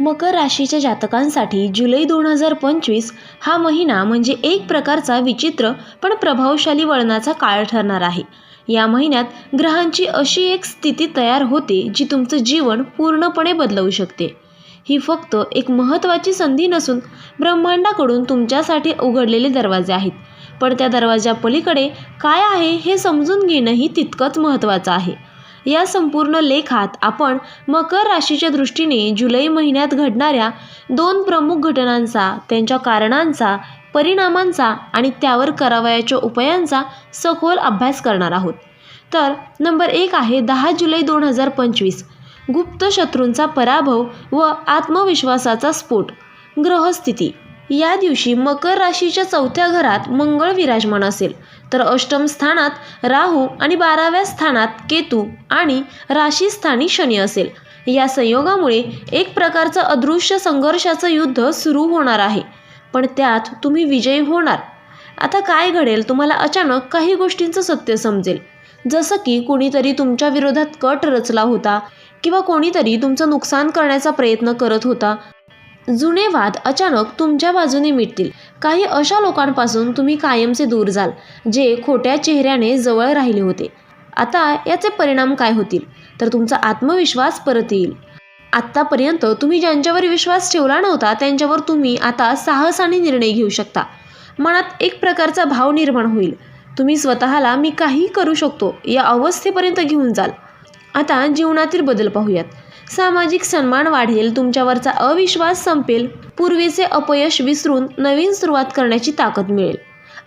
मकर राशीच्या जातकांसाठी जुलै दोन हजार पंचवीस हा महिना म्हणजे एक प्रकारचा विचित्र पण प्रभावशाली वळणाचा काळ ठरणार आहे. या महिन्यात ग्रहांची अशी एक स्थिती तयार होते जी तुमचं जीवन पूर्णपणे बदलवू शकते. ही फक्त एक महत्त्वाची संधी नसून ब्रह्मांडाकडून तुमच्यासाठी उघडलेले दरवाजे आहेत. पण त्या दरवाजा पलीकडे काय आहे हे समजून घेणंही तितकंच महत्त्वाचं आहे. या संपूर्ण लेखात आपण मकर राशीच्या दृष्टीने जुलै महिन्यात घडणाऱ्या दोन प्रमुख घटनांचा त्यांच्या कारणांचा परिणामांचा आणि त्यावर करावयाच्या उपायांचा सखोल अभ्यास करणार आहोत. तर नंबर एक आहे दहा जुलै दोन हजार पंचवीस. गुप्त शत्रूंचा पराभव व आत्मविश्वासाचा स्फोट. ग्रहस्थिती. या दिवशी मकर राशीच्या चौथ्या घरात मंगळ विराजमान असेल. तर अष्टम स्थानात राहू आणि बाराव्या स्थानात केतू आणि राशीस्थानी शनी असेल. या संयोगामुळे एक प्रकारचं अदृश्य संघर्षाचं युद्ध सुरू होणार आहे. पण त्यात तुम्ही विजयी होणार. आता काय घडेल तुम्हाला अचानक काही गोष्टींचं सत्य समजेल. जसं की कोणीतरी तुमच्या विरोधात कट रचला होता किंवा कोणीतरी तुमचं नुकसान करण्याचा प्रयत्न करत होता. जुने वाद अचानक तुमच्या बाजूने मिटतील. काही अशा लोकांपासून तुम्ही कायमचे दूर जाल जे खोट्या चेहऱ्याने जवळ राहिले होते. आता याचे परिणाम काय होतील? तर तुमचा आत्मविश्वास परत येईल. आत्तापर्यंत तुम्ही ज्यांच्यावर विश्वास ठेवला नव्हता त्यांच्यावर तुम्ही आता साहसाने निर्णय घेऊ शकता. मनात एक प्रकारचा भाव निर्माण होईल. तुम्ही स्वतःला मी काही करू शकतो या अवस्थेपर्यंत घेऊन जाल. आता जीवनातील बदल पाहूयात. सामाजिक सन्मान वाढेल तुमच्यावरचा अविश्वास संपेल पूर्वीचे अपयश विसरून नवीन सुरुवात करण्याची ताकद मिळेल.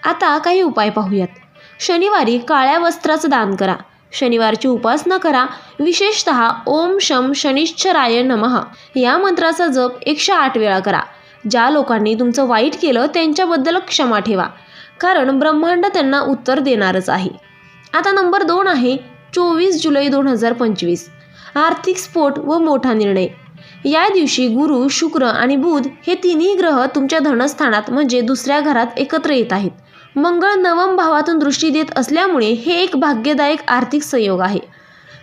आता काही उपाय पाहूयात. शनिवारी काळ्या वस्त्राचं दान करा. शनिवारची उपासना करा. विशेषत ओम शम शनिश्चराय नमः. या मंत्राचा जप एकशे आठ वेळा करा. ज्या लोकांनी तुमचं वाईट केलं त्यांच्याबद्दल क्षमा ठेवा. कारण ब्रह्मांड त्यांना उत्तर देणारच आहे. आता नंबर दोन आहे चोवीस जुलै दोन हजार पंचवीस. आर्थिक स्फोट व मोठा निर्णय. या दिवशी गुरु शुक्र आणि बुध हे तिन्ही ग्रह तुमच्या धनस्थानात म्हणजे दुसऱ्या घरात एकत्र येत आहेत. मंगळ नवम भावातून दृष्टी देत असल्यामुळे हे एक भाग्यदायक आर्थिक संयोग आहे.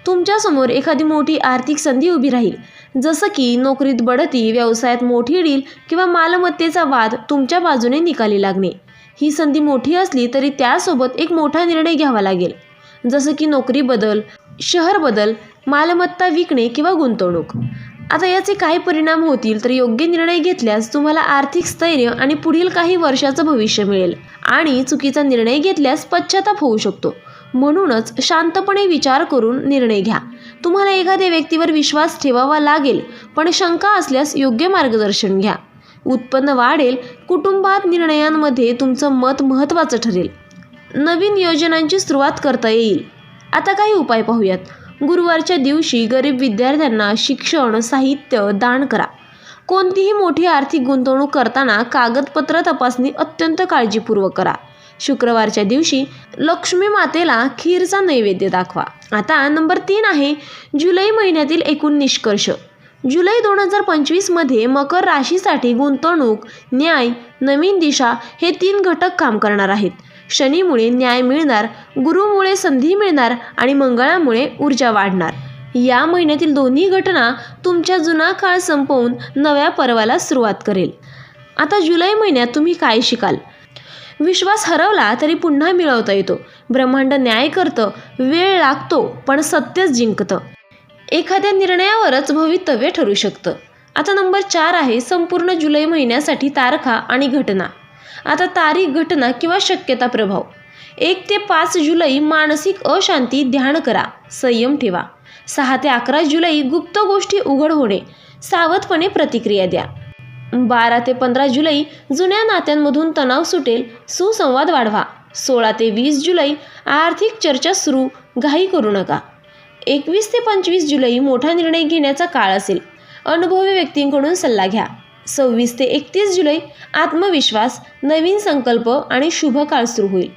तुमच्यासमोर एखादी मोठी आर्थिक संधी उभी राहील. जसं की नोकरीत बढती व्यवसायात मोठी डील किंवा मालमत्तेचा वाद तुमच्या बाजूने निकाली लागणे. ही संधी मोठी असली तरी त्यासोबत एक मोठा निर्णय घ्यावा लागेल. जसं की नोकरी बदल शहर बदल मालमत्ता विकणे किंवा गुंतवणूक. आता याचे काय परिणाम होतील तर योग्य निर्णय घेतल्यास तुम्हाला आर्थिक स्थैर्य आणि पुढील काही वर्षाचं भविष्य मिळेल. आणि चुकीचा निर्णय घेतल्यास पश्चाताप होऊ शकतो. म्हणूनच शांतपणे विचार करून निर्णय घ्या. तुम्हाला एखाद्या व्यक्तीवर विश्वास ठेवावा लागेल पण शंका असल्यास योग्य मार्गदर्शन घ्या. उत्पन्न वाढेल कुटुंबात निर्णयांमध्ये तुमचं मत महत्त्वाचं ठरेल. नवीन योजनांची सुरुवात करता येईल. आता काही उपाय पाहूयात. गुरुवारच्या दिवशी गरीब विद्यार्थ्यांना शिक्षण साहित्य दान करा. कोणतीही मोठी आर्थिक गुंतवणूक करताना कागदपत्र तपासणी अत्यंत काळजीपूर्वक करा. शुक्रवारच्या दिवशी लक्ष्मी मातेला खीरचा नैवेद्य दाखवा. आता नंबर तीन आहे जुलै महिन्यातील एकूण निष्कर्ष. जुलै दोन हजार पंचवीसमध्ये मकर राशीसाठी गुंतवणूक न्याय नवीन दिशा हे तीन घटक काम करणार आहेत. शनीमुळे न्याय मिळणार गुरुमुळे संधी मिळणार आणि मंगळामुळे ऊर्जा वाढणार. या महिन्यातील दोन्ही घटना तुमच्या जुना काळ संपवून नव्या पर्वाला सुरुवात करेल. आता जुलै महिन्यात तुम्ही काय शिकाल? विश्वास हरवला तरी पुन्हा मिळवता येतो. ब्रह्मांड न्याय करतं वेळ लागतो पण सत्यच जिंकतं. एखाद्या निर्णयावरच भवितव्य ठरू शकतं. आता नंबर चार आहे संपूर्ण जुलै महिन्यासाठी तारखा आणि घटना. आता तारीख घटना किंवा शक्यता प्रभाव. एक ते पाच जुलै मानसिक अशांती ध्यान करा संयम ठेवा. सहा ते अकरा जुलै गुप्त गोष्टी उघड होणे सावधपणे प्रतिक्रिया द्या. बारा ते पंधरा जुलै जुन्या नात्यांमधून तणाव सुटेल सुसंवाद वाढवा. सोळा ते वीस जुलै आर्थिक चर्चा सुरू घाई करू नका. एकवीस ते पंचवीस जुलै मोठा निर्णय घेण्याचा काळ असेल. अनुभवी व्यक्तींकडून सल्ला घ्या. सव्वीस ते एकतीस जुलै आत्मविश्वास नवीन संकल्प आणि शुभ काळ सुरू होईल.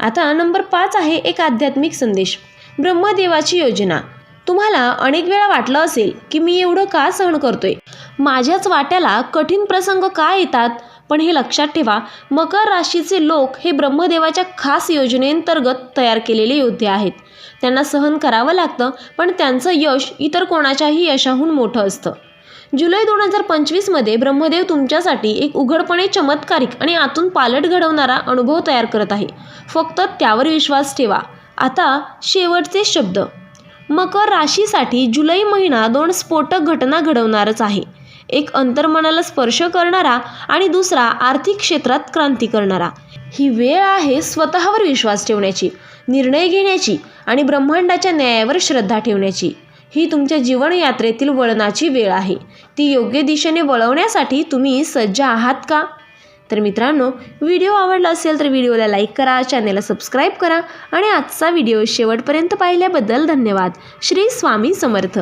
आता नंबर पाच आहे एक आध्यात्मिक संदेश. ब्रह्मदेवाची योजना. तुम्हाला अनेक वेळा वाटलं असेल की मी एवढं का सहन करतोय? माझ्याच वाट्याला कठीण प्रसंग का येतात? पण हे लक्षात ठेवा मकर राशीचे लोक हे ब्रह्मदेवाच्या खास योजनेअंतर्गत तयार केलेले योद्धे आहेत. त्यांना सहन करावं लागतं पण त्यांचं यश इतर कोणाच्याही यशाहून मोठं असतं. जुलै दोन हजार पंचवीसमध्ये ब्रह्मदेव तुमच्यासाठी एक उघडपणे चमत्कारिक आणि आतून पालट घडवणारा अनुभव तयार करत आहे. फक्त त्यावर विश्वास ठेवा. आता शेवटचे शब्द. मकर राशीसाठी जुलै महिना दोन स्फोटक घटना घडवणारच आहे. एक अंतर्मनाला स्पर्श करणारा आणि दुसरा आर्थिक क्षेत्रात क्रांती करणारा. ही वेळ आहे स्वतःवर विश्वास ठेवण्याची निर्णय घेण्याची आणि ब्रह्मांडाच्या न्यायावर श्रद्धा ठेवण्याची. ही तुमच्या जीवनयात्रेतील वळणाची वेळ आहे. ती योग्य दिशेने वळवण्यासाठी तुम्ही सज्ज आहात का? तर मित्रांनो व्हिडिओ आवडला असेल तर व्हिडिओला लाईक करा चॅनेलला सबस्क्राईब करा आणि आजचा व्हिडिओ शेवटपर्यंत पाहिल्याबद्दल धन्यवाद. श्री स्वामी समर्थ.